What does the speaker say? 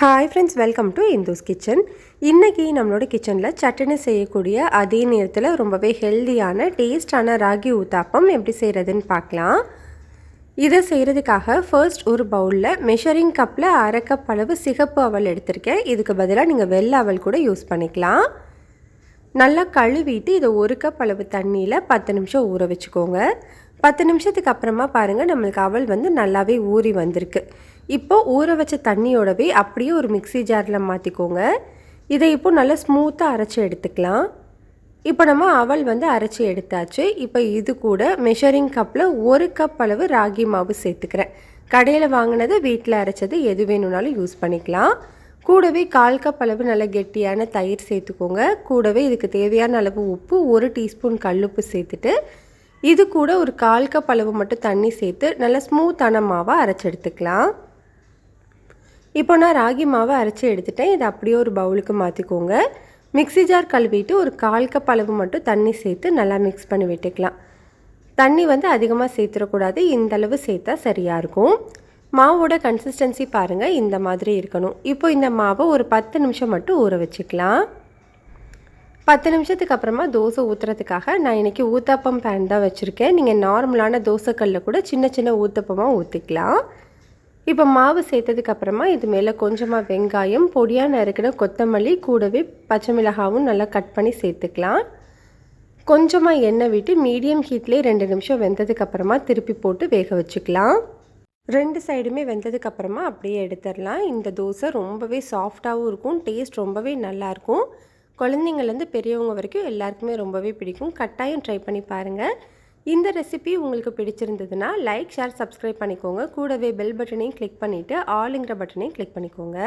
Hi friends welcome to Indu's kitchen இன்றைக்கி நம்மளோட கிச்சனில் சட்னி செய்யக்கூடிய அதே நேரத்தில் ரொம்பவே ஹெல்தியான டேஸ்டான ராகி ஊத்தாப்பம் எப்படி செய்கிறதுன்னு பார்க்கலாம். இதை செய்கிறதுக்காக ஃபர்ஸ்ட் ஒரு பவுலில் மெஷரிங் கப்பில் அரை கப் அளவு சிகப்பு அவல் எடுத்திருக்கேன். இதுக்கு பதிலாக நீங்கள் வெள்ளை அவல் கூட யூஸ் பண்ணிக்கலாம். நல்லா கழுவிட்டு இதை ஒரு கப் அளவு தண்ணியில் பத்து நிமிஷம் ஊற வச்சுக்கோங்க. பத்து நிமிஷத்துக்கு அப்புறமா பாருங்கள் நம்மளுக்கு அவல் வந்து நல்லாவே ஊறி வந்திருக்கு. இப்போது ஊற வச்ச தண்ணியோடவே அப்படியே ஒரு மிக்சி ஜாரில் மாற்றிக்கோங்க இதை இப்போ நல்லா ஸ்மூத்தாக அரைச்சி எடுத்துக்கலாம். இப்போ நம்ம அவல் வந்து அரைச்சி எடுத்தாச்சு. இப்போ இது கூட மெஷரிங் கப்பில் ஒரு கப் அளவு ராகி மாவு சேர்த்துக்கிறேன். கடையில் வாங்கினது வீட்டில் அரைச்சது எது வேணும்னாலும் யூஸ் பண்ணிக்கலாம். கூடவே கால் கப் அளவு நல்ல கெட்டியான தயிர் சேர்த்துக்கோங்க. கூடவே இதுக்கு தேவையான அளவு உப்பு ஒரு டீஸ்பூன் கல்லுப்பு சேர்த்துட்டு இது கூட ஒரு கால் கப் அளவு மட்டும் தண்ணி சேர்த்து நல்லா ஸ்மூத்தான மாவாக அரைச்சி எடுத்துக்கலாம். இப்போ நான் ராகி மாவை அரைச்சி எடுத்துட்டேன். இதை அப்படியே ஒரு பவுலுக்கு மாற்றிக்கோங்க மிக்சி ஜார் கழுவிட்டு ஒரு கால் கப் அளவு மட்டும் தண்ணி சேர்த்து நல்லா மிக்ஸ் பண்ணி விட்டுக்கலாம். தண்ணி வந்து அதிகமாக சேர்த்துடக்கூடாது இந்தளவு சேர்த்தா சரியாக இருக்கும். மாவோட கன்சிஸ்டன்சி பாருங்கள் இந்த மாதிரி இருக்கணும். இப்போ இந்த மாவை ஒரு பத்து நிமிஷம் மட்டும் ஊற வச்சுக்கலாம். பத்து நிமிஷத்துக்கு அப்புறமா தோசை ஊற்றுறதுக்காக நான் இன்றைக்கி ஊத்தப்பம் பேன் தான் வச்சுருக்கேன். நீங்கள் நார்மலான தோசைக்கல்லில் கூட சின்ன சின்ன ஊத்தப்பமாக ஊற்றிக்கலாம் இப்போ மாவு சேர்த்ததுக்கு அப்புறமா இது மேலே கொஞ்சமாக வெங்காயம் பொடியாக நறுக்கின கொத்தமல்லி கூடவே பச்சை மிளகாவும் நல்லா கட் பண்ணி சேர்த்துக்கலாம். கொஞ்சமாக எண்ணெய் விட்டு மீடியம் ஹீட்லேயே ரெண்டு நிமிஷம் வெந்ததுக்கு அப்புறமா திருப்பி போட்டு வேக வச்சுக்கலாம். ரெண்டு சைடுமே வெந்ததுக்கு அப்புறமா அப்படியே எடுத்துடலாம். இந்த தோசை ரொம்பவே சாஃப்டாகவும் இருக்கும். டேஸ்ட் ரொம்பவே நல்லாயிருக்கும். குழந்தைங்கள்லேருந்து பெரியவங்க வரைக்கும் எல்லாருக்குமே ரொம்பவே பிடிக்கும். கட்டாயம் ட்ரை பண்ணி பாருங்கள் இந்த ரெசிபி உங்களுக்கு பிடிச்சிருந்ததுன்னா லைக் ஷேர் சப்ஸ்கிரைப் பண்ணிக்கோங்க. கூடவே பெல் பட்டனையும் கிளிக் பண்ணிவிட்டு ஆளுங்கிற பட்டனையும் கிளிக் பண்ணிக்கோங்க.